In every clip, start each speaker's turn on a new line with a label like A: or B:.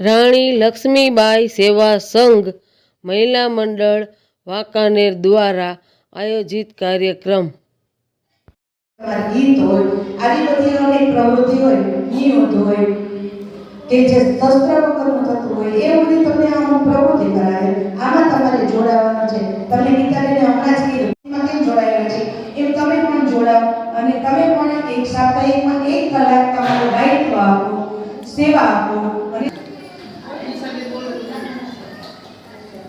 A: રાણી લક્ષ્મીબાઈ સેવા સંઘ મહિલા મંડળ વાંકાનેર દ્વારા આયોજિત કાર્યક્રમ.
B: સેવા આપો અને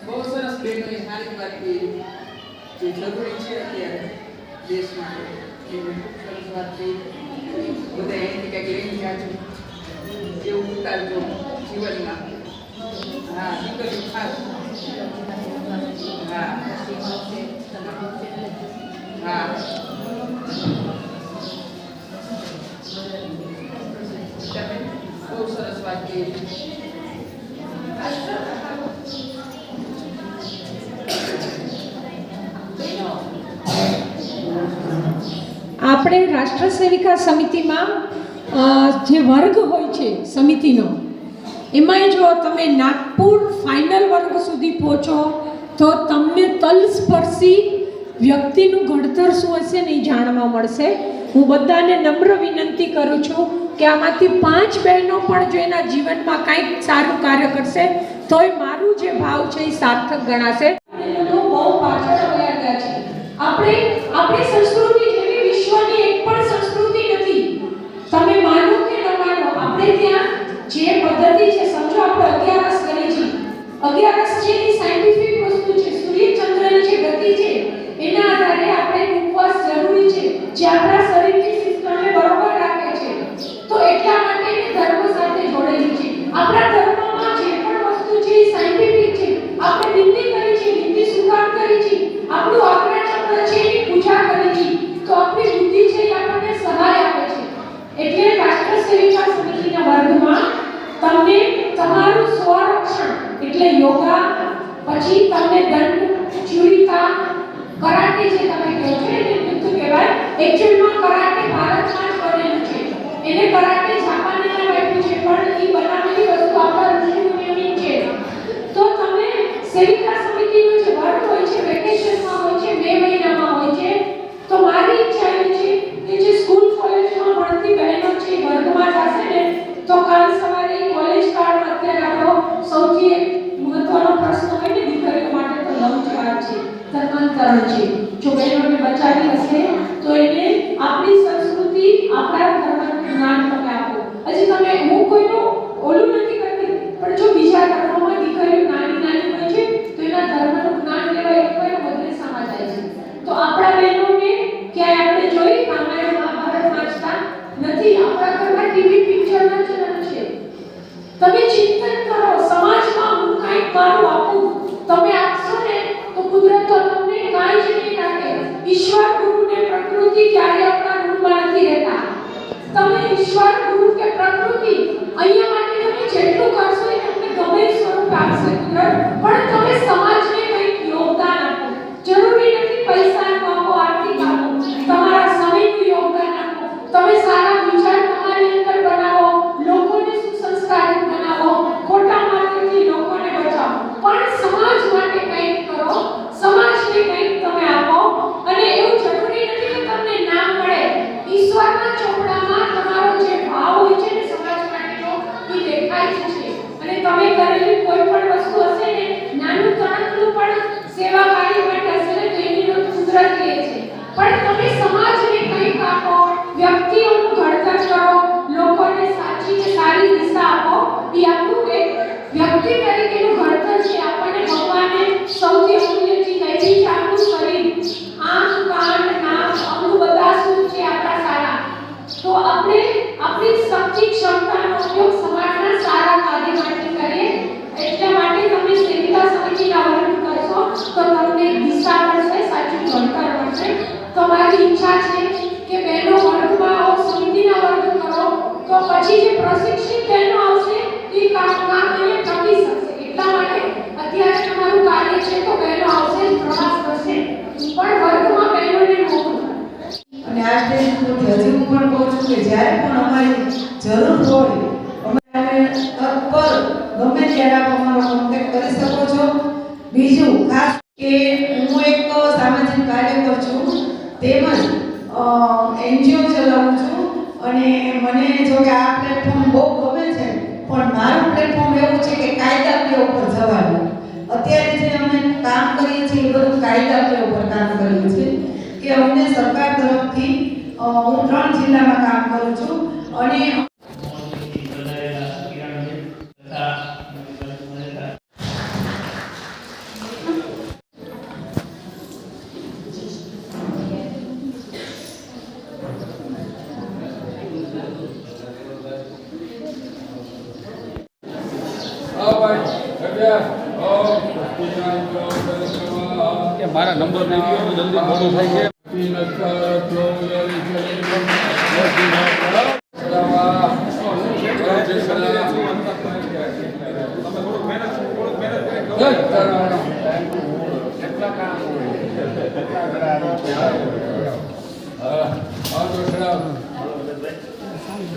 C: બહુ સરસ બહેનોએ સારી વાત કરી જે જરૂરી છે અત્યારે દેશ માટે. એમણે ખૂબ સરસ વાત કરી બધા એની કંઈક લઈને જાજો એવું ઉતારજો જીવનમાં. હા, દીકરીઓ ખાસ. હા. હા. તમે બહુ સરસ વાત કરી.
D: આપણે રાષ્ટ્ર સેવિકા સમિતિમાં જે વર્ગ હોય છે સમિતિનો, એમાંય જો તમે નાગપુર ફાઇનલ વર્ગ સુધી પહોંચો, તો તમને તલસ્પર્શી વ્યક્તિનું ઘડતર શું હશે ને એ જાણવા મળશે. હું બધાને નમ્ર વિનંતી કરું છું કે આમાંથી પાંચ બહેનો પણ જો એના જીવનમાં કાંઈક સારું કાર્ય કરશે, તોય મારું જે ભાવ છે એ સાર્થક ગણાશે. આપણે, આપણી સંસ્કૃતિ વિશ્વની એક પણ સંસ્કૃતિ નથી. તમે માનો કે ન માનો, આપણે ત્યાં જે પદ્ધતિ છે, સમજો આપણે અગિયારસ કરી છે. અગિયારસ છે એ સાયન્ટિફિક વસ્તુ છે. સૂર્ય ચંદ્રની જે ગતિ છે, એના આધારે આપણે ઉપવાસ જરૂરી છે. જે આપણા શરીરની સિસ્ટમને બરોબર રાખે છે તો એટલા માટે એને ધર્મ સાથે જોડેલી છે આપણા ધર્મમાં જે પણ વસ્તુ છે એ સાયન્ટિફિક છે આપણે બિંદી કરી છે બિંદી સુકામ કરી છે આપણું આજ્ઞાચક્ર છે એની પૂજા કરી છે તો આપણી બુદ્ધિ છે એ આપણને સહાય આપે છે એટલે રાષ્ટ્ર સેવિકા સમિતિના વર્ગમાં તમને તમારું સ્વરક્ષણ એટલે યોગા પછી તમને દંડ ચુરિકા કરાટે જે તમે કહો છો એને નૃત્ય કહેવાય એકચ્યુઅલમાં કરાટે ભારતમાં જ બનેલું છે એને કરાટે જાપાનને આપ્યું છે પણ એ બનાવેલી વસ્તુ આપણા ઋષિમુનિઓની છે તો તમે બે મહિનામાં હોય છે, તો મારી ઈચ્છા એ છે કે જે સ્કૂલ કોલેજમાં ભણતી છે વર્ગમાં જશે ને, તો કાલ સવારે કોલેજ કાળમાં અત્યારે સૌથી મહત્વનો પ્રશ્ન હોય ને, દીકરીઓ માટે તો લવ છે, ધર્માંતરણ છે. જો બહેનોને બચાવી હશે, તો એને આપણી સંસ્કૃતિ, આપણા ધર્મનું જ્ઞાન તમે આપો. હજી તમે હું કોઈનું ઓલું તો પછી જે પ્રશિક્ષિત બહેનો આવશે, એ કામમાં અને ટકી શકશે. એટલા માટે અત્યારે તમારું કાર્ય છે તો બહેનો આવશે, પ્રવાસ કરશે. પણ વર્ગમાં બહેનોને મોકલો.
B: અને આ સ્ટેજ હું હજી હું પણ કહું છું કે જ્યારે પણ અમારી જરૂર હોય, અમારે તત્પર ગમે ત્યારે આપ અમારો કોન્ટેક્ટ કરી શકો છો. બીજું, ખાસ કે હું એક સામાજિક કાર્યકર છું, તેમજ એનજીઓ ચલાવું છું. અને મને જો કે આ પ્લેટફોર્મ બહુ ગમે છે, પણ મારું પ્લેટફોર્મ એવું છે કે કાયદાકીય ઉપર જવાનું. અત્યારે જે અમે કામ કરીએ છીએ એ બધું કાયદાકીય ઉપર કામ કરીએ છીએ કે અમને સરકાર તરફથી હું ત્રણ જિલ્લામાં કામ કરું છું અને
E: મારા નંબર નહીં ગયો જલ્દી મોડું થાય છે.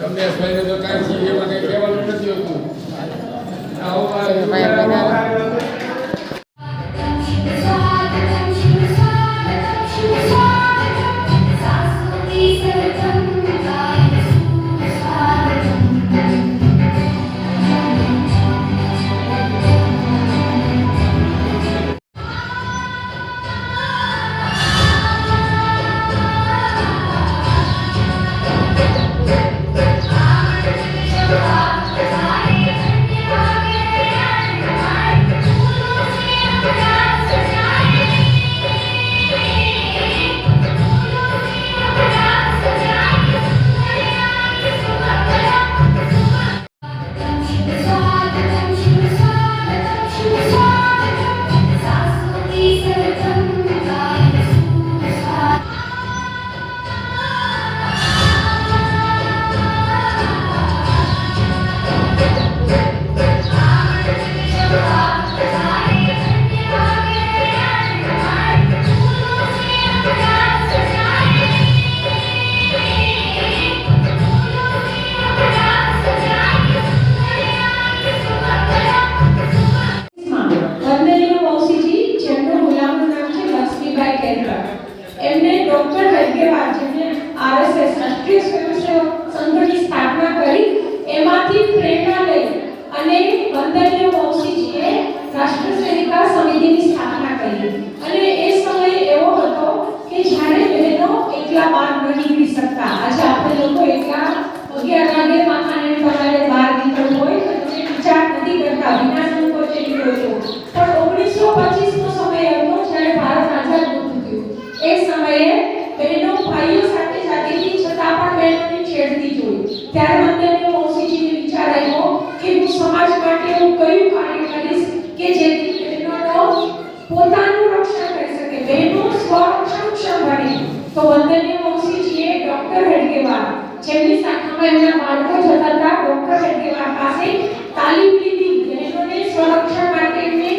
E: રમેશભાઈ ને તો કાંઈ એમાં કઈ
D: Saya. અને કંદલ્ય વંશીજીએ રાષ્ટ્ર સેવિકા સમિતિની સ્થાપના કરી તો વંદનીય વંશીજીએ ડોક્ટર હેડગેવાર જેમની શાખામાં એમના બાળકો જતા હતા ડોક્ટર હેડગેવાર પાસે તાલીમ લીધી. બહેનોને સંરક્ષણ માટે એમને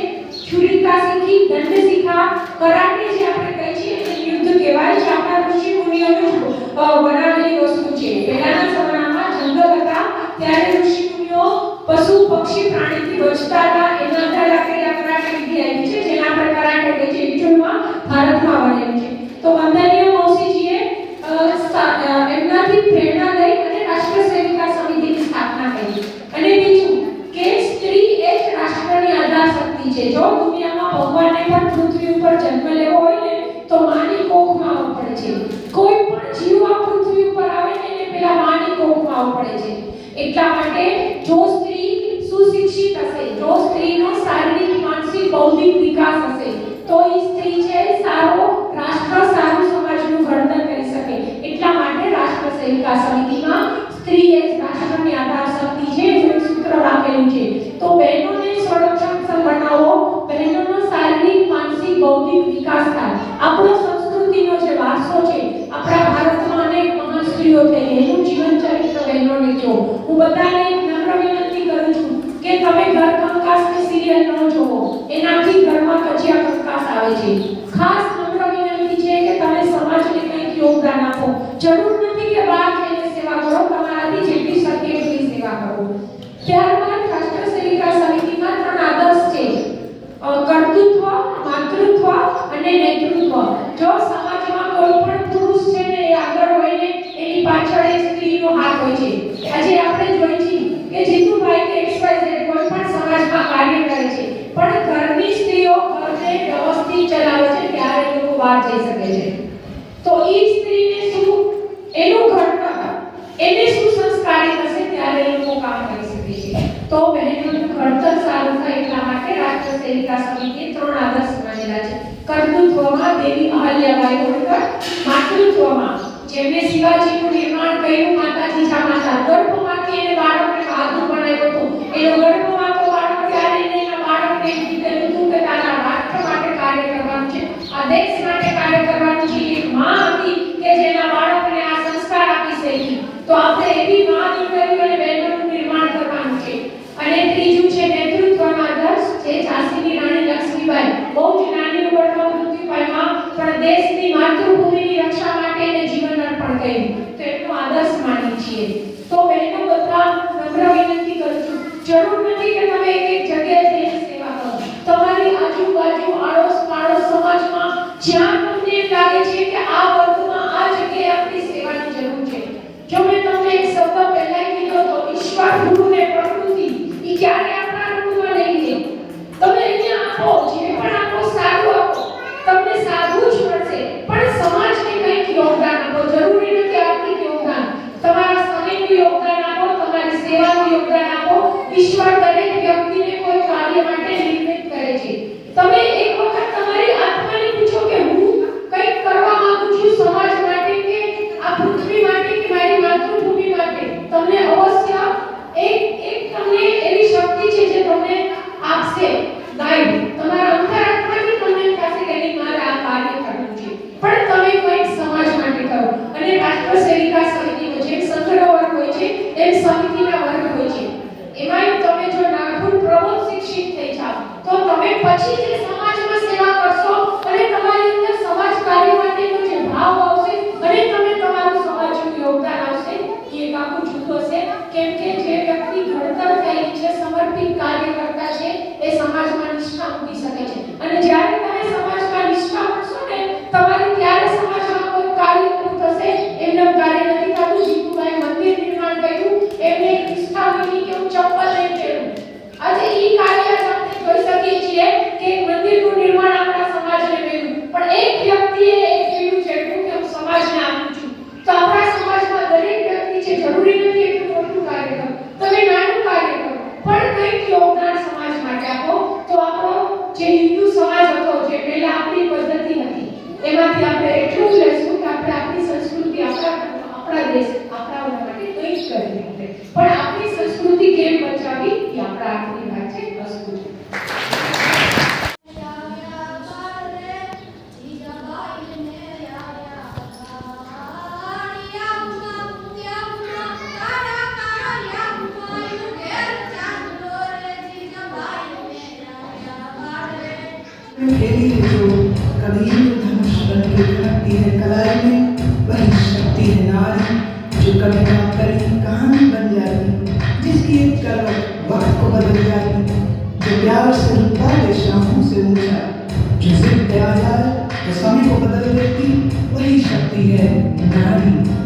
D: છુરિકા શીખી, દંડ શીખા. કરાટે જે આપણે કહીએ છીએ એને યુદ્ધ કહેવાય છે. આપણા ઋષિ મુનિઓનું બનાવેલી વસ્તુ છે. પહેલાના સમયમાં જંગલ હતા. ત્યારે ઋષિ મુનિઓ પશુ, પક્ષી, પ્રાણીથી બચતા હતા. એના અંદર રાખેલા કરાટે વિધિ આવી છે, જેના પર કરાટે કહે છે વિઠ્ઠલમાં ભારતમાં બનેલી છે. તો વંદનીય એમનાથી પ્રેરણા લઈ અને રાષ્ટ્ર સેવિકા સમિતિ જુઓ. એનાથી ઘરમાં કચિયા કટકાશ આવે છે. ખાસ નમ્ર વિનંતી છે કે તમે સમાજને કંઈક યોગદાન આપો. જરૂર નથી કે બહાર જઈને સેવા કરો, તમારાથી જેટલી શક્ય એટલી સેવા કરો. ત્યારબાદ રાષ્ટ્ર સેવિકા સમિતિમાં ત્રણ આદર્શ છે. કર્તૃત્વ, માતૃત્વ અને નેતૃત્વ. જો સમાજમાં કોઈ પણ પુરુષ છે ને એ આગળ હોય ને એની પાછળ એ સ્ત્રીનો હાથ હોય છે. આજે આપણે જોઈએ છીએ કે જીતુભાઈ કે એક્સ વાય ઝેડ કોઈ પણ સમાજમાં કાર્ય પાર જઈ શકે છે. તો એ સ્ત્રીને શું? એનું ઘટના. એને શું સંસ્કારી થશે ત્યારે એ લોકો કામ કરી શકે છે. તો બહેનોનું ઘડતર સારું થાય એટલા માટે રાષ્ટ્ર સેવિકા સમિતિએ ત્રણ આદર્શ બનેલા છે. કર્તૃત્વમાં દેવી અહલ્યાબાઈ હોલકર માતૃત્વમાં. જેમણે શિવાજીનું નિર્માણ કર્યું, માતાજી જામાતા ગર્ભમાંથી એને બાળકને સાધુ બનાવ્યો હતો. એનો ગર્ભમાં તો બાળક ત્યારે એને એના બાળકને દીધેલું તો આપણે એવી में
F: फैली है जो कभी तो धनुष बन के खड़कती है, कलाई में वही शक्ति है नारी, जो कभी ना करी कहानी बन जाती जिसकी एक करवट वक्त को बदल जाती जो प्यार से रुकता है शामों से ऊँचा जो जिद पे आ जाए तो समय को बदल देती, वही शक्ति है नारी।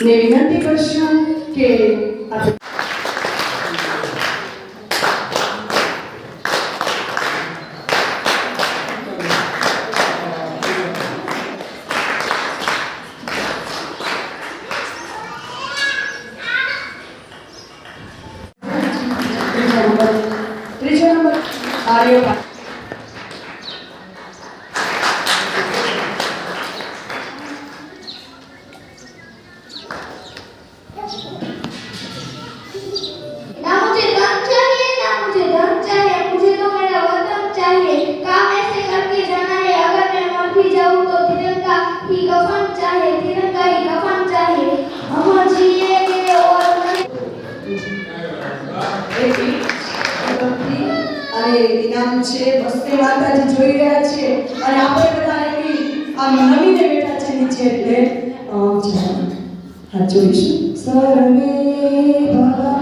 G: ને વિનંતી કરશું કે ઇનામ છે વસ્તે માતાજી જોઈ રહ્યા છે અને આપણે બધા એવી આમ નમીને બેઠા છે નીચે એટલે હા જોઈશું
E: સરને ભગવાન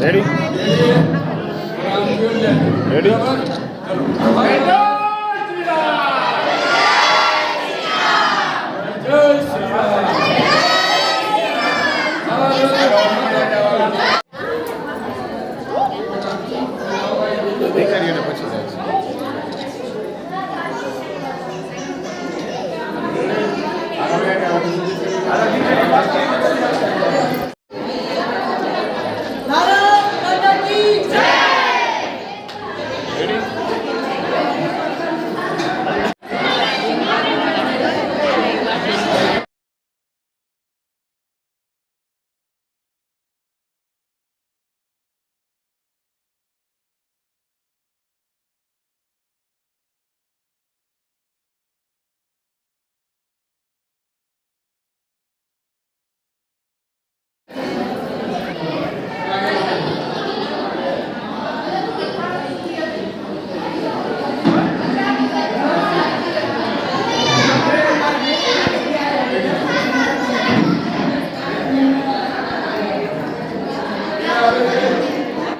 E: Ready? Ready?